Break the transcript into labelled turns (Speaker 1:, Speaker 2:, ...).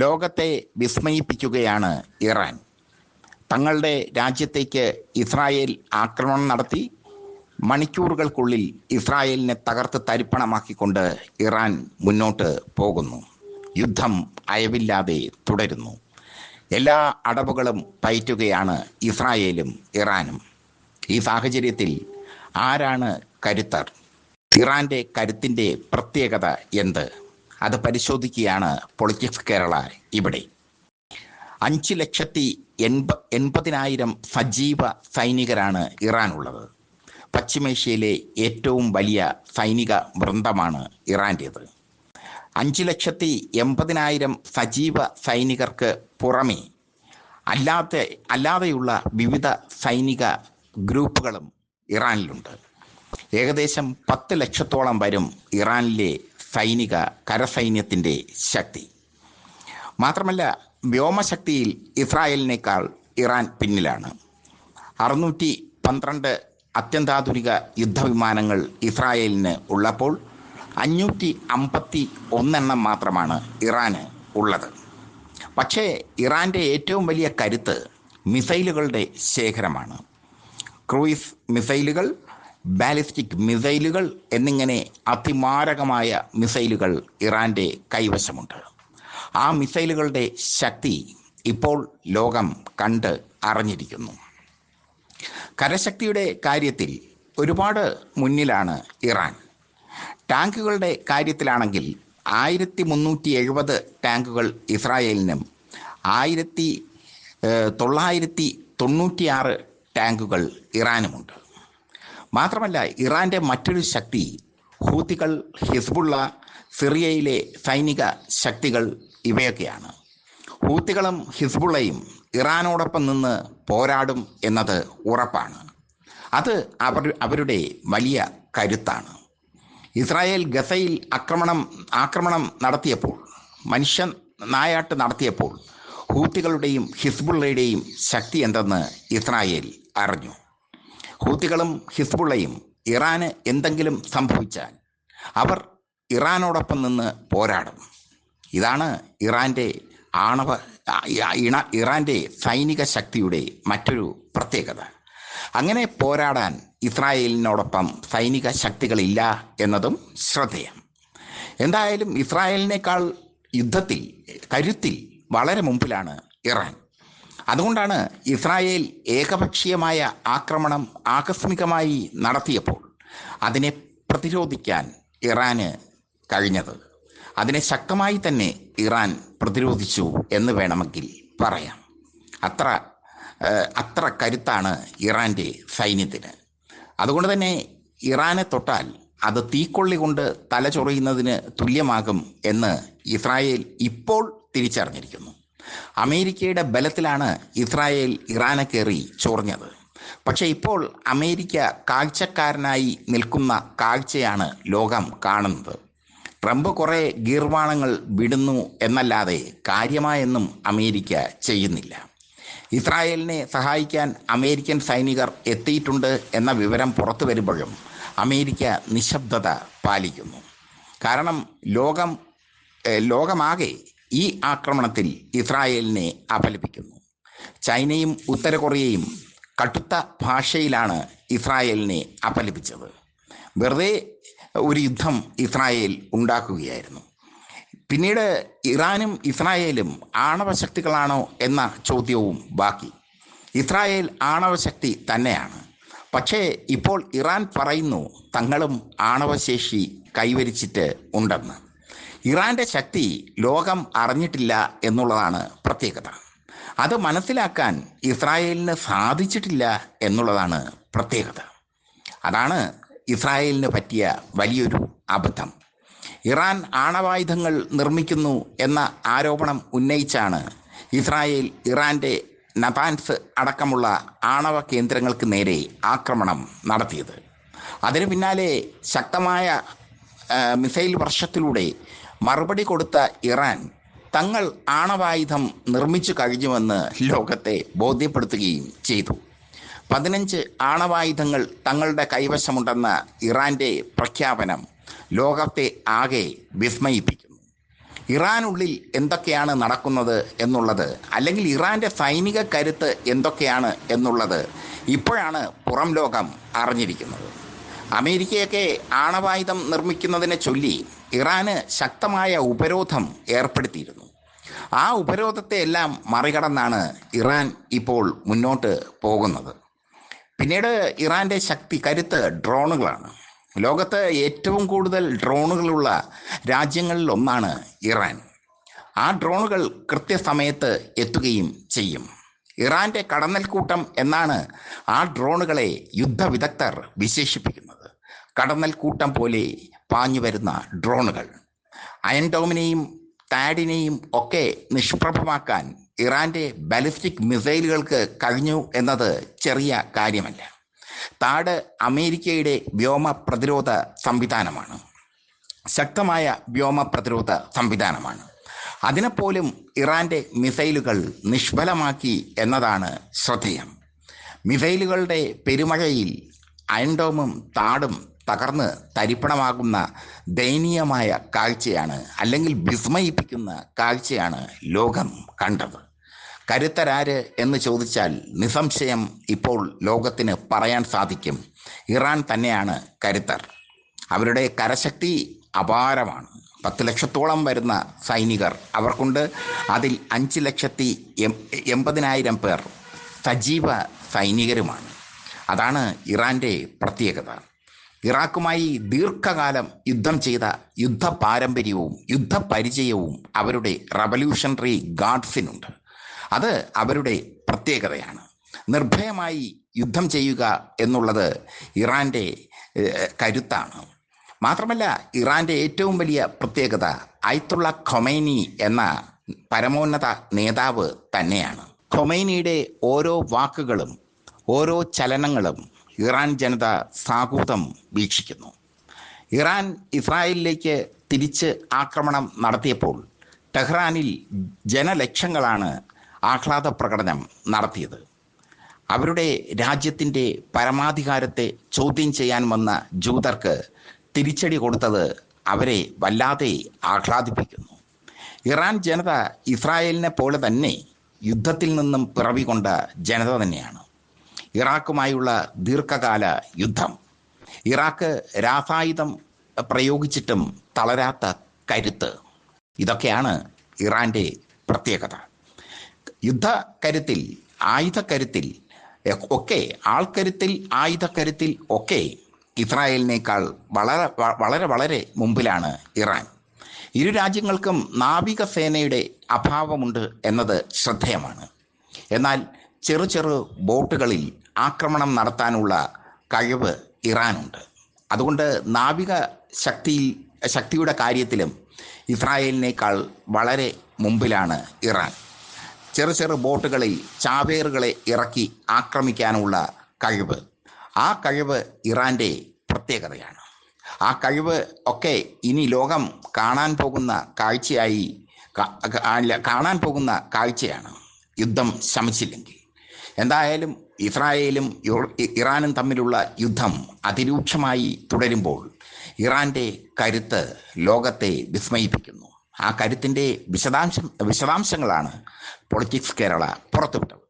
Speaker 1: ലോകത്തെ വിസ്മയിപ്പിക്കുകയാണ് ഇറാൻ. തങ്ങളുടെ രാജ്യത്തേക്ക് ഇസ്രായേൽ ആക്രമണം നടത്തി മണിക്കൂറുകൾക്കുള്ളിൽ ഇസ്രായേലിനെ തകർത്ത് തരിപ്പണമാക്കിക്കൊണ്ട് ഇറാൻ മുന്നോട്ട് പോകുന്നു. യുദ്ധം അയവില്ലാതെ തുടരുന്നു. എല്ലാ അടവുകളും പയറ്റുകയാണ് ഇസ്രായേലും ഇറാനും. ഈ സാഹചര്യത്തിൽ ആരാണ് കരുത്തർ? ഇറാന്റെ കരുത്തിന്റെ പ്രത്യേകത എന്ത്? അത് പരിശോധിക്കുകയാണ് പൊളിറ്റിക്സ് കേരള ഇവിടെ. അഞ്ച് ലക്ഷത്തി എൺപ എൺപതിനായിരം സജീവ സൈനികരാണ് ഇറാനുള്ളത്. പശ്ചിമേഷ്യയിലെ ഏറ്റവും വലിയ സൈനിക വൃന്ദമാണ് ഇറാന്റേത് അഞ്ച് ലക്ഷത്തി എൺപതിനായിരം സജീവ സൈനികർക്ക് പുറമേ അല്ലാത്ത അല്ലാതെയുള്ള വിവിധ സൈനിക ഗ്രൂപ്പുകളും ഇറാനിലുണ്ട്. ഏകദേശം പത്ത് ലക്ഷത്തോളം വരും ഇറാനിലെ സൈനിക കരസൈന്യത്തിന്റെ ശക്തി. മാത്രമല്ല വ്യോമശക്തിയിൽ ഇസ്രായേലിനേക്കാൾ ഇറാൻ പിന്നിലാണ്. അറുന്നൂറ്റി പന്ത്രണ്ട് അത്യന്താധുനിക യുദ്ധവിമാനങ്ങൾ ഇസ്രായേലിന് ഉള്ളപ്പോൾ അഞ്ഞൂറ്റി അമ്പത്തി ഒന്നെണ്ണം മാത്രമാണ് ഇറാന് ഉള്ളത്. പക്ഷേ ഇറാന്റെ ഏറ്റവും വലിയ കരുത്ത് മിസൈലുകളുടെ ശേഖരമാണ്. ക്രൂയിസ് മിസൈലുകൾ ബാലിസ്റ്റിക് മിസൈലുകൾ എന്നിങ്ങനെ അതിമാരകമായ മിസൈലുകൾ ഇറാന്റെ കൈവശമുണ്ട്. ആ മിസൈലുകളുടെ ശക്തി ഇപ്പോൾ ലോകം കണ്ട് അറിഞ്ഞിരിക്കുന്നു. കരശക്തിയുടെ കാര്യത്തിൽ ഒരുപാട് മുന്നിലാണ് ഇറാൻ. ടാങ്കുകളുടെ കാര്യത്തിലാണെങ്കിൽ ആയിരത്തി മുന്നൂറ്റി എഴുപത് ടാങ്കുകൾ ഇസ്രായേലിനും ആയിരത്തി തൊള്ളായിരത്തി തൊണ്ണൂറ്റിയാറ് ടാങ്കുകൾ ഇറാനുമുണ്ട്. മാത്രമല്ല ഇറാന്റെ മറ്റൊരു ശക്തി ഹൂത്തികൾ ഹിസ്ബുള്ള സിറിയയിലെ സൈനിക ശക്തികൾ ഇവയൊക്കെയാണ്. ഹൂത്തികളും ഹിസ്ബുള്ളയും ഇറാനോടൊപ്പം നിന്ന് പോരാടും എന്നത് ഉറപ്പാണ്. അത് അവർ അവരുടെ വലിയ കരുത്താണ്. ഇസ്രായേൽ ഗസയിൽ ആക്രമണം ആക്രമണം നടത്തിയപ്പോൾ മനുഷ്യൻ നായാട്ട് നടത്തിയപ്പോൾ ഹൂത്തികളുടെയും ഹിസ്ബുള്ളയുടെയും ശക്തി എന്തെന്ന് ഇസ്രായേൽ അറിഞ്ഞു. ഹൂത്തികളും ഹിസ്ബുള്ളയും ഇറാന് എന്തെങ്കിലും സംഭവിച്ചാൽ അവർ ഇറാനോടൊപ്പം നിന്ന് പോരാടും. ഇതാണ് ഇറാന്റെ ആണവ ഇണ ഇറാന്റെ സൈനിക ശക്തിയുടെ മറ്റൊരു പ്രത്യേകത. അങ്ങനെ പോരാടാൻ ഇസ്രായേലിനോടൊപ്പം സൈനിക ശക്തികളില്ല എന്നതും ശ്രദ്ധേയം. എന്തായാലും ഇസ്രായേലിനേക്കാൾ യുദ്ധത്തിൽ കരുത്തിൽ വളരെ മുമ്പിലാണ് ഇറാൻ. അതുകൊണ്ടാണ് ഇസ്രായേൽ ഏകപക്ഷീയമായ ആക്രമണം ആകസ്മികമായി നടത്തിയപ്പോൾ അതിനെ പ്രതിരോധിക്കാൻ ഇറാന് കഴിഞ്ഞത്. അതിനെ ശക്തമായി തന്നെ ഇറാൻ പ്രതിരോധിച്ചു എന്ന് വേണമെങ്കിൽ പറയാം. അത്ര അത്ര കരുത്താണ് ഇറാന്റെ സൈന്യത്തിന്. അതുകൊണ്ട് തന്നെ ഇറാനെ തൊട്ടാൽ അത് തീക്കൊള്ളി കൊണ്ട് തല ചൊറിയുന്നതിന് തുല്യമാകും എന്ന് ഇസ്രായേൽ ഇപ്പോൾ തിരിച്ചറിഞ്ഞിരിക്കുന്നു. അമേരിക്കയുടെ ബലത്തിലാണ് ഇസ്രായേൽ ഇറാനെ കയറി ചൊറിഞ്ഞത്. പക്ഷേ ഇപ്പോൾ അമേരിക്ക കാഴ്ചക്കാരനായി നിൽക്കുന്ന കാഴ്ചയാണ് ലോകം കാണുന്നത്. ട്രംപ് കുറേ ഗീർവാണങ്ങൾ വിടുന്നു എന്നല്ലാതെ കാര്യമായൊന്നും അമേരിക്ക ചെയ്യുന്നില്ല. ഇസ്രായേലിനെ സഹായിക്കാൻ അമേരിക്കൻ സൈനികർ എത്തിയിട്ടുണ്ട് എന്ന വിവരം പുറത്തു വരുമ്പോഴും അമേരിക്ക നിശബ്ദത പാലിക്കുന്നു. കാരണം ലോകം ലോകമാകെ ഈ ആക്രമണത്തിൽ ഇസ്രായേലിനെ അപലപിക്കുന്നു. ചൈനയും ഉത്തര കൊറിയയും കടുത്ത ഭാഷയിലാണ് ഇസ്രായേലിനെ അപലപിച്ചത്. വെറുതെ ഒരു യുദ്ധം ഇസ്രായേൽ ഉണ്ടാക്കുകയായിരുന്നു. പിന്നീട് ഇറാനും ഇസ്രായേലും ആണവശക്തികളാണോ എന്ന ചോദ്യവും ബാക്കി. ഇസ്രായേൽ ആണവശക്തി തന്നെയാണ്. പക്ഷേ ഇപ്പോൾ ഇറാൻ പറയുന്നു തങ്ങളും ആണവശേഷി കൈവരിച്ചിട്ട് ഉണ്ടെന്ന്. ഇറാന്റെ ശക്തി ലോകം അറിഞ്ഞിട്ടില്ല എന്നുള്ളതാണ് പ്രത്യേകത. അത് മനസ്സിലാക്കാൻ ഇസ്രായേലിന് സാധിച്ചിട്ടില്ല എന്നുള്ളതാണ് പ്രത്യേകത. അതാണ് ഇസ്രായേലിന് പറ്റിയ വലിയൊരു അബദ്ധം. ഇറാൻ ആണവായുധങ്ങൾ നിർമ്മിക്കുന്നു എന്ന ആരോപണം ഉന്നയിച്ചാണ് ഇസ്രായേൽ ഇറാന്റെ നതാൻസ് അടക്കമുള്ള ആണവ കേന്ദ്രങ്ങൾക്ക് നേരെ ആക്രമണം നടത്തിയത്. അതിനു പിന്നാലെ ശക്തമായ മിസൈൽ വർഷത്തിലൂടെ മറുപടി കൊടുത്ത ഇറാൻ തങ്ങൾ ആണവായുധം നിർമ്മിച്ചു കഴിഞ്ഞുവെന്ന് ലോകത്തെ ബോധ്യപ്പെടുത്തുകയും ചെയ്തു. പതിനഞ്ച് ആണവായുധങ്ങൾ തങ്ങളുടെ കൈവശമുണ്ടെന്ന ഇറാന്റെ പ്രഖ്യാപനം ലോകത്തെ ആകെ വിസ്മയിപ്പിക്കുന്നു. ഇറാനുള്ളിൽ എന്തൊക്കെയാണ് നടക്കുന്നത് എന്നുള്ളത് അല്ലെങ്കിൽ ഇറാന്റെ സൈനിക കരുത്ത് എന്തൊക്കെയാണ് എന്നുള്ളത് ഇപ്പോഴാണ് പുറം ലോകം അറിഞ്ഞിരിക്കുന്നത്. അമേരിക്കയൊക്കെ ആണവായുധം നിർമ്മിക്കുന്നതിനെ ചൊല്ലി ഇറാന് ശക്തമായ ഉപരോധം ഏർപ്പെടുത്തിയിരുന്നു. ആ ഉപരോധത്തെ എല്ലാം മറികടന്നാണ് ഇറാൻ ഇപ്പോൾ മുന്നോട്ട് പോകുന്നത്. പിന്നീട് ഇറാന്റെ ശക്തി കരുത്ത് ഡ്രോണുകളാണ്. ലോകത്ത് ഏറ്റവും കൂടുതൽ ഡ്രോണുകളുള്ള രാജ്യങ്ങളിൽ ഒന്നാണ് ഇറാൻ. ആ ഡ്രോണുകൾ കൃത്യസമയത്ത് എത്തുകയും ചെയ്യും. ഇറാന്റെ കടന്നൽക്കൂട്ടം എന്നാണ് ആ ഡ്രോണുകളെ യുദ്ധവിദഗ്ധർ വിശേഷിപ്പിക്കുന്നത്. കടന്നൽക്കൂട്ടം പോലെ പാഞ്ഞു വരുന്ന ഡ്രോണുകൾ. അയൻഡോമിനെയും താഡിനെയും ഒക്കെ നിഷ്പ്രഭമാക്കാൻ ഇറാന്റെ ബാലിസ്റ്റിക് മിസൈലുകൾക്ക് കഴിഞ്ഞു എന്നത് ചെറിയ കാര്യമല്ല. താഡ് അമേരിക്കയുടെ വ്യോമ പ്രതിരോധ സംവിധാനമാണ്. ശക്തമായ വ്യോമ പ്രതിരോധ സംവിധാനമാണ്. അതിനെപ്പോലും ഇറാന്റെ മിസൈലുകൾ നിഷ്ഫലമാക്കി എന്നതാണ് ശ്രദ്ധേയം. മിസൈലുകളുടെ പെരുമഴയിൽ അയൻഡോമും താടും തകർന്ന് തരിപ്പണമാകുന്ന ദയനീയമായ കാഴ്ചയാണ് അല്ലെങ്കിൽ വിസ്മയിപ്പിക്കുന്ന കാഴ്ചയാണ് ലോകം കണ്ടത്. കരുത്തരാര് എന്ന് ചോദിച്ചാൽ നിസംശയം ഇപ്പോൾ ലോകത്തിന് പറയാൻ സാധിക്കും. ഇറാൻ തന്നെയാണ് കരുത്തർ. അവരുടെ കരശക്തി അപാരമാണ്. പത്ത് ലക്ഷത്തോളം വരുന്ന സൈനികർ അവർക്കുണ്ട്. അതിൽ അഞ്ച് ലക്ഷത്തി എൺപതിനായിരം പേർ സജീവ സൈനികരുമാണ്. അതാണ് ഇറാന്റെ പ്രത്യേകത. ഇറാഖുമായി ദീർഘകാലം യുദ്ധം ചെയ്ത യുദ്ധ പാരമ്പര്യവും യുദ്ധ പരിചയവും അവരുടെ റവല്യൂഷണറി ഗാർഡ്സിനുണ്ട് അത് അവരുടെ പ്രത്യേകതയാണ്. നിർഭയമായി യുദ്ധം ചെയ്യുക എന്നുള്ളത് ഇറാന്റെ കരുത്താണ്. മാത്രമല്ല ഇറാന്റെ ഏറ്റവും വലിയ പ്രത്യേകത അയത്തുള്ള ഖൊമൈനി എന്ന പരമോന്നത നേതാവ് തന്നെയാണ്. ഖൊമൈനിയുടെ ഓരോ വാക്കുകളും ഓരോ ചലനങ്ങളും ഇറാൻ ജനത സാഹൂതം വീക്ഷിക്കുന്നു. ഇറാൻ ഇസ്രായേലിലേക്ക് തിരിച്ച് ആക്രമണം നടത്തിയപ്പോൾ ടെഹ്റാനിൽ ജനലക്ഷങ്ങളാണ് ആഹ്ലാദ പ്രകടനം നടത്തിയത്. അവരുടെ രാജ്യത്തിന്റെ പരമാധികാരത്തെ ചോദ്യം ചെയ്യാൻ വന്ന ജൂതർക്ക് തിരിച്ചടി കൊടുത്തത് അവരെ വല്ലാതെ ആഹ്ലാദിപ്പിക്കുന്നു. ഇറാൻ ജനത ഇസ്രായേലിനെ പോലെ തന്നെ യുദ്ധത്തിൽ നിന്നും പിറവികൊണ്ട ജനത തന്നെയാണ്. ഇറാഖുമായുള്ള ദീർഘകാല യുദ്ധം. ഇറാഖ് രാസായുധം പ്രയോഗിച്ചിട്ടും തളരാത്ത കരുത്ത്. ഇതൊക്കെയാണ് ഇറാന്റെ പ്രത്യേകത. യുദ്ധക്കരുത്തിൽ ആയുധക്കരുത്തിൽ ഒക്കെ ആൾക്കരുത്തിൽ ആയുധക്കരുത്തിൽ ഒക്കെ ഇസ്രായേലിനേക്കാൾ വളരെ വളരെ വളരെ മുമ്പിലാണ് ഇറാൻ. ഇരു രാജ്യങ്ങൾക്കും നാവികസേനയുടെ അഭാവമുണ്ട് എന്നത് ശ്രദ്ധേയമാണ്. എന്നാൽ ചെറു ചെറു ബോട്ടുകളിൽ ആക്രമണം നടത്താനുള്ള കഴിവ് ഇറാനുണ്ട്. അതുകൊണ്ട് നാവിക ശക്തിയിൽ ശക്തിയുടെ കാര്യത്തിലും ഇസ്രായേലിനേക്കാൾ വളരെ മുമ്പിലാണ് ഇറാൻ. ചെറു ചെറു ബോട്ടുകളിൽ ചാവേറുകളെ ഇറക്കി ആക്രമിക്കാനുള്ള കഴിവ്. ആ കഴിവ് ഇറാന്റെ പ്രത്യേകതയാണ്. ആ കഴിവ് ഒക്കെ ഇനി ലോകം കാണാൻ പോകുന്ന കാഴ്ചയായി കാണാൻ പോകുന്ന കാഴ്ചയാണ്. യുദ്ധം ശമിച്ചില്ലെങ്കിൽ. എന്തായാലും ഇസ്രായേലും ഇറാനും തമ്മിലുള്ള യുദ്ധം അതിരൂക്ഷമായി തുടരുമ്പോൾ ഇറാന്റെ കരുത്ത് ലോകത്തെ വിസ്മയിപ്പിക്കുന്നു. ആ കരുത്തിന്റെ വിശദാംശം വിശദാംശങ്ങളാണ് പൊളിറ്റിക്സ് കേരള പുറത്തുവിട്ടത്.